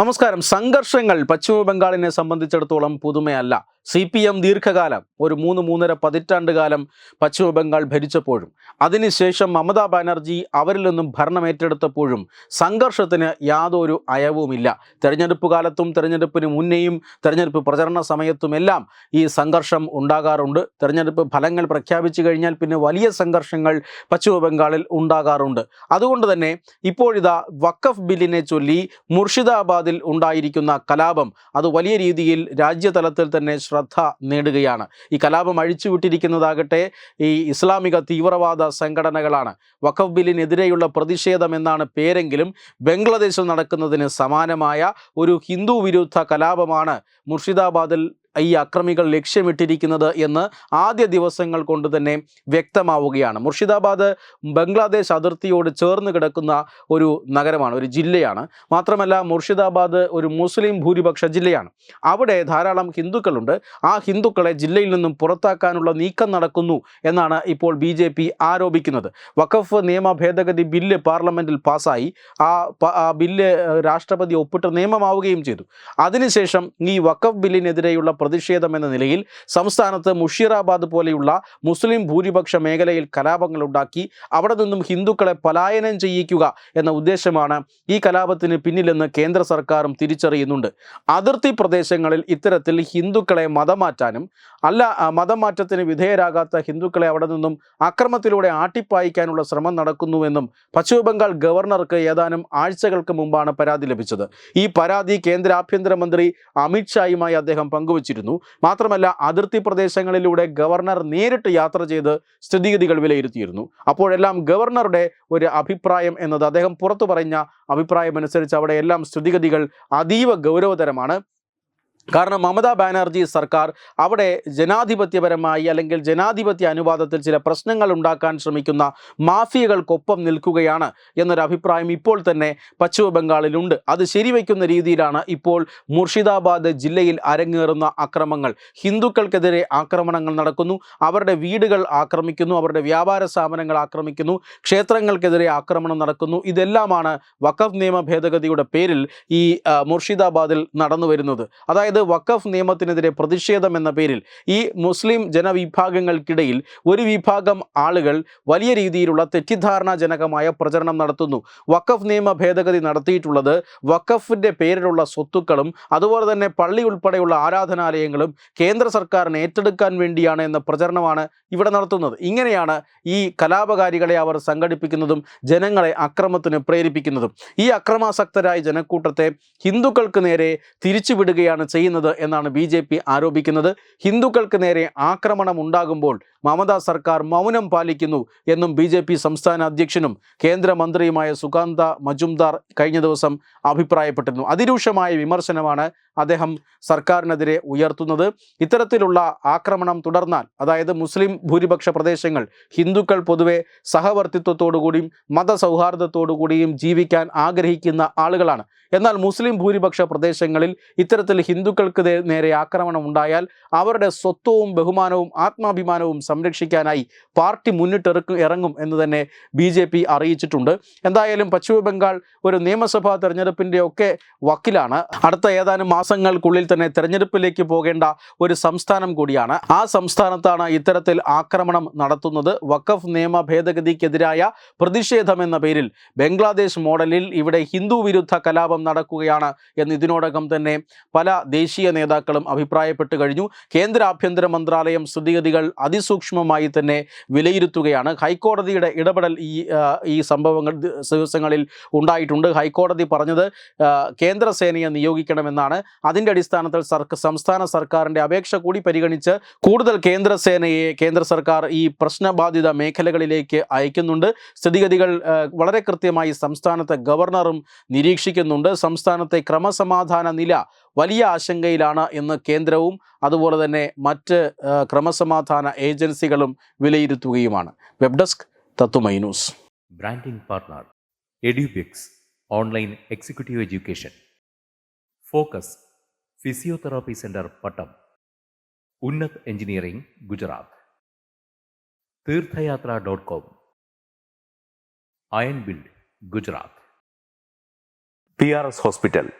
നമസ്കാരം. സംഘർഷങ്ങൾ പശ്ചിമ ബംഗാളിനെ സംബന്ധിച്ചിടത്തോളം പുതുമയല്ല. സി പി എം ദീർഘകാലം ഒരു മൂന്ന് മൂന്നര പതിറ്റാണ്ട് കാലം പശ്ചിമബംഗാൾ ഭരിച്ചപ്പോഴും. അതിനുശേഷം മമതാ ബാനർജി അവരിൽ നിന്നും ഭരണം ഏറ്റെടുത്തപ്പോഴും സംഘർഷത്തിന് യാതൊരു അയവുമില്ല. തെരഞ്ഞെടുപ്പ് കാലത്തും തെരഞ്ഞെടുപ്പിന് മുന്നേയും തെരഞ്ഞെടുപ്പ് പ്രചരണ സമയത്തുമെല്ലാം ഈ സംഘർഷം ഉണ്ടാകാറുണ്ട്. തെരഞ്ഞെടുപ്പ് ഫലങ്ങൾ പ്രഖ്യാപിച്ചു കഴിഞ്ഞാൽ പിന്നെ വലിയ സംഘർഷങ്ങൾ പശ്ചിമബംഗാളിൽ ഉണ്ടാകാറുണ്ട്. അതുകൊണ്ട് തന്നെ ഇപ്പോഴിതാ വഖഫ് ബില്ലിനെ ചൊല്ലി മുർഷിദാബാദിൽ ഉണ്ടായിരിക്കുന്ന കലാപം അത് വലിയ രീതിയിൽ രാജ്യതലത്തിൽ തന്നെ ശ്രദ്ധ നേടുകയാണ്. ഈ കലാപം അഴിച്ചുവിട്ടിരിക്കുന്നതാകട്ടെ ഈ ഇസ്ലാമിക തീവ്രവാദ സംഘടനകളാണ്. വഖഫ് ബില്ലിനെതിരെയുള്ള പ്രതിഷേധം എന്നാണ് പേരെങ്കിലും ബംഗ്ലാദേശിൽ നടക്കുന്നതിന് സമാനമായ ഒരു ഹിന്ദു വിരുദ്ധ കലാപമാണ് മുർഷിദാബാദിൽ ഈ അക്രമികൾ ലക്ഷ്യമിട്ടിരിക്കുന്നത് എന്ന് ആദ്യ ദിവസങ്ങൾ കൊണ്ട് തന്നെ വ്യക്തമാവുകയാണ്. മുർഷിദാബാദ് ബംഗ്ലാദേശ് അതിർത്തിയോട് ചേർന്ന് കിടക്കുന്ന ഒരു നഗരമാണ് ഒരു ജില്ലയാണ്. മാത്രമല്ല മുർഷിദാബാദ് ഒരു മുസ്ലിം ഭൂരിപക്ഷ ജില്ലയാണ്. അവിടെ ധാരാളം ഹിന്ദുക്കളുണ്ട്. ആ ഹിന്ദുക്കളെ ജില്ലയിൽ നിന്നും പുറത്താക്കാനുള്ള നീക്കം നടക്കുന്നു എന്നാണ് ഇപ്പോൾ ബി ജെ പി ആരോപിക്കുന്നത്. വഖഫ് നിയമ ഭേദഗതി ബില്ല് പാർലമെന്റിൽ പാസ്സായി. ആ ബില്ല് രാഷ്ട്രപതി ഒപ്പിട്ട് നിയമമാവുകയും ചെയ്തു. അതിനുശേഷം ഈ വഖഫ് ബില്ലിനെതിരെയുള്ള പ്രതിഷേധം എന്ന നിലയിൽ സംസ്ഥാനത്ത് മുഷീറാബാദ് പോലെയുള്ള മുസ്ലിം ഭൂരിപക്ഷ മേഖലയിൽ കലാപങ്ങൾ ഉണ്ടാക്കി അവിടെ നിന്നും ഹിന്ദുക്കളെ പലായനം ചെയ്യിക്കുക എന്ന ഉദ്ദേശമാണ് ഈ കലാപത്തിന് പിന്നിലെന്ന് കേന്ദ്ര സർക്കാരും തിരിച്ചറിയുന്നുണ്ട്. അതിർത്തി പ്രദേശങ്ങളിൽ ഇത്തരത്തിൽ ഹിന്ദുക്കളെ മതം മാറ്റാനും അല്ല മതമാറ്റത്തിന് മതം മാറ്റത്തിന് വിധേയരാകാത്ത ഹിന്ദുക്കളെ അവിടെ നിന്നും അക്രമത്തിലൂടെ ആട്ടിപ്പായിക്കാനുള്ള ശ്രമം നടക്കുന്നുവെന്നും പശ്ചിമബംഗാൾ ഗവർണർക്ക് ഏതാനും ആഴ്ചകൾക്ക് മുമ്പാണ് പരാതി ലഭിച്ചത്. ഈ പരാതി കേന്ദ്ര ആഭ്യന്തരമന്ത്രി അമിത്ഷായുമായി അദ്ദേഹം പങ്കുവച്ചിരുന്നു മാത്രമല്ല അതിർത്തി പ്രദേശങ്ങളിലൂടെ ഗവർണർ നേരിട്ട് യാത്ര ചെയ്ത് സ്ഥിതിഗതികൾ വിലയിരുത്തിയിരുന്നു. അപ്പോഴെല്ലാം ഗവർണറുടെ ഒരു അഭിപ്രായം എന്നത് അദ്ദേഹം പുറത്തു പറഞ്ഞ അഭിപ്രായം അനുസരിച്ച് അവിടെ എല്ലാം സ്ഥിതിഗതികൾ അതീവ ഗൗരവതരമാണ്. കാരണം മമതാ ബാനർജി സർക്കാർ അവിടെ ജനാധിപത്യപരമായി അല്ലെങ്കിൽ ജനാധിപത്യ അനുവാദത്തിൽ ചില പ്രശ്നങ്ങൾ ഉണ്ടാക്കാൻ ശ്രമിക്കുന്ന മാഫിയകൾക്കൊപ്പം നിൽക്കുകയാണ് എന്നൊരു അഭിപ്രായം ഇപ്പോൾ തന്നെ പശ്ചിമ ബംഗാളിലുണ്ട് അത് ശരിവയ്ക്കുന്ന രീതിയിലാണ് ഇപ്പോൾ മുർഷിദാബാദ് ജില്ലയിൽ അരങ്ങേറുന്ന അക്രമങ്ങൾ. ഹിന്ദുക്കൾക്കെതിരെ ആക്രമണങ്ങൾ നടക്കുന്നു. അവരുടെ വീടുകൾ ആക്രമിക്കുന്നു. അവരുടെ വ്യാപാര സ്ഥാപനങ്ങൾ ആക്രമിക്കുന്നു. ക്ഷേത്രങ്ങൾക്കെതിരെ ആക്രമണം നടക്കുന്നു. ഇതെല്ലാമാണ് വഖഫ് നിയമ ഭേദഗതിയുടെ പേരിൽ ഈ മുർഷിദാബാദിൽ നടന്നു വരുന്നത് അതായത് വഖഫ് നിയമത്തിനെതിരെ പ്രതിഷേധം എന്ന പേരിൽ ഈ മുസ്ലിം ജനവിഭാഗങ്ങൾക്കിടയിൽ ഒരു വിഭാഗം ആളുകൾ വലിയ രീതിയിലുള്ള തെറ്റിദ്ധാരണാജനകമായ പ്രചരണം നടത്തുന്നു. വഖഫ് നിയമ ഭേദഗതി നടത്തിയിട്ടുള്ളത് വഖഫിന്റെ പേരിലുള്ള സ്വത്തുക്കളും അതുപോലെ തന്നെ പള്ളി ഉൾപ്പെടെയുള്ള ആരാധനാലയങ്ങളും കേന്ദ്ര സർക്കാരിന് ഏറ്റെടുക്കാൻ വേണ്ടിയാണ് എന്ന പ്രചരണമാണ് ഇവിടെ നടത്തുന്നത്. ഇങ്ങനെയാണ് ഈ കലാപകാരികളെ അവർ സംഘടിപ്പിക്കുന്നതും ജനങ്ങളെ അക്രമത്തിന് പ്രേരിപ്പിക്കുന്നതും. ഈ അക്രമാസക്തരായ ജനക്കൂട്ടത്തെ ഹിന്ദുക്കൾക്ക് നേരെ തിരിച്ചുവിടുകയാണ് ചെയ്യുന്നത്. എന്നാണ് ബി ആരോപിക്കുന്നത്. ഹിന്ദുക്കൾക്ക് നേരെ ആക്രമണം ഉണ്ടാകുമ്പോൾ മമതാ സർക്കാർ മൗനം പാലിക്കുന്നു എന്നും ബി ജെ പി സംസ്ഥാന അധ്യക്ഷനും കേന്ദ്രമന്ത്രിയുമായ സുകാന്ത മജുംദാർ കഴിഞ്ഞ ദിവസം അഭിപ്രായപ്പെട്ടിരുന്നു. അതിരൂക്ഷമായ വിമർശനമാണ് അദ്ദേഹം സർക്കാരിനെതിരെ ഉയർത്തുന്നത്. ഇത്തരത്തിലുള്ള ആക്രമണം തുടർന്നാൽ അതായത് മുസ്ലിം ഭൂരിപക്ഷ പ്രദേശങ്ങൾ ഹിന്ദുക്കൾ പൊതുവെ സഹവർത്തിത്വത്തോടുകൂടിയും മതസൗഹാർദ്ദത്തോടുകൂടിയും ജീവിക്കാൻ ആഗ്രഹിക്കുന്ന ആളുകളാണ്. എന്നാൽ മുസ്ലിം ഭൂരിപക്ഷ പ്രദേശങ്ങളിൽ ഇത്തരത്തിൽ ഹിന്ദുക്കൾക്ക് നേരെ ആക്രമണം ഉണ്ടായാൽ അവരുടെ സ്വത്വവും ബഹുമാനവും ആത്മാഭിമാനവും സംരക്ഷിക്കാനായി പാർട്ടി മുന്നിട്ടിറക്കും ഇറങ്ങും എന്ന് തന്നെ ബി ജെ പി അറിയിച്ചിട്ടുണ്ട്. എന്തായാലും പശ്ചിമബംഗാൾ ഒരു നിയമസഭാ തെരഞ്ഞെടുപ്പിന്റെ ഒക്കെ വക്കിലാണ്. അടുത്ത ഏതാനും മാസങ്ങൾക്കുള്ളിൽ തന്നെ തെരഞ്ഞെടുപ്പിലേക്ക് പോകേണ്ട ഒരു സംസ്ഥാനം കൂടിയാണ്. ആ സംസ്ഥാനത്താണ് ഇത്തരത്തിൽ ആക്രമണം നടത്തുന്നത്. വഖഫ് നിയമ ഭേദഗതിക്കെതിരായ പ്രതിഷേധം എന്ന പേരിൽ ബംഗ്ലാദേശ് മോഡലിൽ ഇവിടെ ഹിന്ദു വിരുദ്ധ കലാപം നടക്കുകയാണ് എന്ന് ഇതിനോടകം തന്നെ പല ദേശീയ നേതാക്കളും അഭിപ്രായപ്പെട്ടു കഴിഞ്ഞു. കേന്ദ്ര ആഭ്യന്തര മന്ത്രാലയം സ്ഥിതിഗതികൾ അതിസൂക്ഷ്മമായി തന്നെ വിലയിരുത്തുകയാണ്. ഹൈക്കോടതിയുടെ ഇടപെടൽ ഈ ഈ സംഭവങ്ങൾ ദിവസങ്ങളിൽ ഉണ്ടായിട്ടുണ്ട്. ഹൈക്കോടതി പറഞ്ഞത് കേന്ദ്രസേനയെ കേന്ദ്ര സേനയെ നിയോഗിക്കണമെന്നാണ്. അതിന്റെ അടിസ്ഥാനത്തിൽ സർക്ക സംസ്ഥാന സർക്കാരിന്റെ അപേക്ഷ കൂടി പരിഗണിച്ച് കൂടുതൽ കേന്ദ്രസേനയെ കേന്ദ്ര സർക്കാർ ഈ പ്രശ്നബാധിത മേഖലകളിലേക്ക് അയക്കുന്നുണ്ട്. സ്ഥിതിഗതികൾ വളരെ കൃത്യമായി സംസ്ഥാനത്തെ ഗവർണറും നിരീക്ഷിക്കുന്നുണ്ട്. സംസ്ഥാനത്തെ ക്രമസമാധാന നില വലിയ ആശങ്കയിലാണ് എന്ന് കേന്ദ്രവും അതുപോലെ തന്നെ മറ്റ് ക്രമസമാധാന ഏജൻസികളും വിലയിരുത്തുകയുമാണ്. Web desk Thathumai news. Branding partner Edubix online executive education. Focus physiotherapy centre Pattom. Unnat engineering Gujarat. Theerthayathra dot com. Iron build Gujarat. P R S hospital.